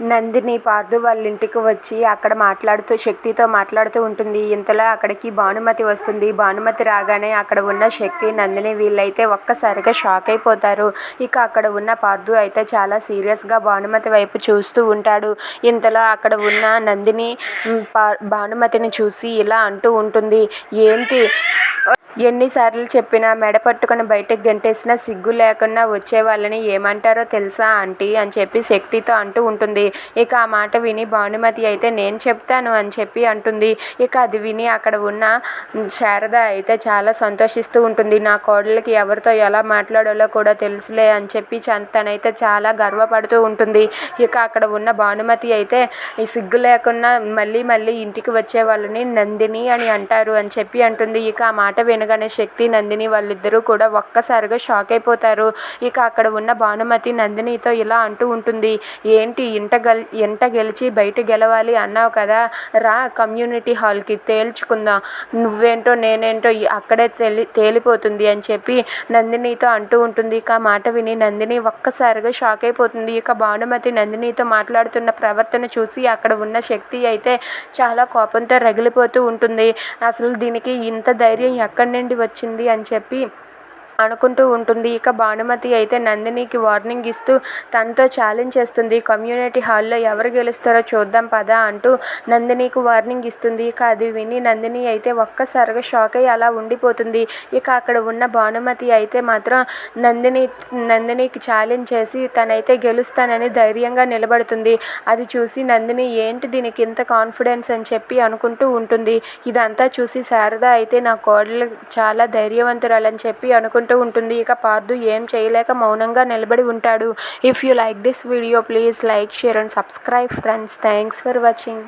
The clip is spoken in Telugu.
నందిని పార్థు వాళ్ళ ఇంటికి వచ్చి అక్కడ మాట్లాడుతూ శక్తితో మాట్లాడుతూ ఉంటుంది. ఇంతలో అక్కడికి భానుమతి వస్తుంది. భానుమతి రాగానే అక్కడ ఉన్న శక్తి నందిని వీళ్ళైతే ఒక్కసారిగా షాక్ అయిపోతారు. ఇక అక్కడ ఉన్న పార్థు అయితే చాలా సీరియస్గా భానుమతి వైపు చూస్తూ ఉంటాడు. ఇంతలో అక్కడ ఉన్న నందిని భానుమతిని చూసి ఇలా అంటూ ఉంటుంది. ఏంటి? ఎన్నిసార్లు చెప్పినా మెడ పట్టుకుని బయటకు గెంటేసినా సిగ్గు లేకుండా వచ్చే వాళ్ళని ఏమంటారో తెలుసా ఆంటీ? అని చెప్పి శక్తితో అంటూ ఉంటుంది. ఇక ఆ మాట విని భానుమతి అయితే నేను చెప్తాను అని చెప్పి అంటుంది. ఇక అది విని అక్కడ ఉన్న శారద అయితే చాలా సంతోషిస్తూ ఉంటుంది. నా కోడలికి ఎవరితో ఎలా మాట్లాడాలో కూడా తెలుసులే అని చెప్పి తనైతే చాలా గర్వపడుతూ ఉంటుంది. ఇక అక్కడ ఉన్న భానుమతి అయితే ఈ సిగ్గు లేకుండా మళ్ళీ మళ్ళీ ఇంటికి వచ్చే వాళ్ళని నందిని అని అంటారు అని చెప్పి అంటుంది. ఇక ఆ మాట విన అనగానే శక్తి నందిని వాళ్ళిద్దరూ కూడా ఒక్కసారిగా షాక్ అయిపోతారు. ఇక అక్కడ ఉన్న భానుమతి నందినితో ఇలా అంటూ ఉంటుంది. ఏంటి ఇంట గెల్ ఇంట గెలిచి బయట గెలవాలి అన్నావు కదా? రా కమ్యూనిటీ హాల్కి తేల్చుకుందాం? నువ్వేంటో నేనేంటో అక్కడే తేలి తేలిపోతుంది అని చెప్పి నందినితో అంటూ ఉంటుంది. ఇక మాట విని నందిని ఒక్కసారిగా షాక్ అయిపోతుంది. ఇక భానుమతి నందినితో మాట్లాడుతున్న ప్రవర్తన చూసి అక్కడ ఉన్న శక్తి అయితే చాలా కోపంతో రగిలిపోతూ ఉంటుంది. అసలు దీనికి ఇంత ధైర్యం ఎక్కడి నుండి వచ్చింది అని చెప్పి అనుకుంటూ ఉంటుంది. ఇక భానుమతి అయితే నందినికి వార్నింగ్ ఇస్తూ తనతో ఛాలెంజ్ చేస్తుంది. కమ్యూనిటీ హాల్లో ఎవరు గెలుస్తారో చూద్దాం పదా అంటూ నందినికి వార్నింగ్ ఇస్తుంది. ఇక అది విని నందిని అయితే ఒక్కసారిగా షాక్ అయ్యి అలా ఉండిపోతుంది. ఇక అక్కడ ఉన్న భానుమతి అయితే మాత్రం నందిని నందినికి ఛాలెంజ్ చేసి తనైతే గెలుస్తానని ధైర్యంగా నిలబడుతుంది. అది చూసి నందిని ఏంటి దీనికి ఇంత కాన్ఫిడెన్స్ అని చెప్పి అనుకుంటూ ఉంటుంది. ఇదంతా చూసి శారద అయితే నా కోడలు చాలా ధైర్యవంతురాలని చెప్పి అనుకుంటూ అనుకుంటూ ఉంటుంది. ఇక పార్దు ఏం చేయలేక మౌనంగా నిలబడి ఉంటాడు. If you like this video please like share and subscribe friends thanks for watching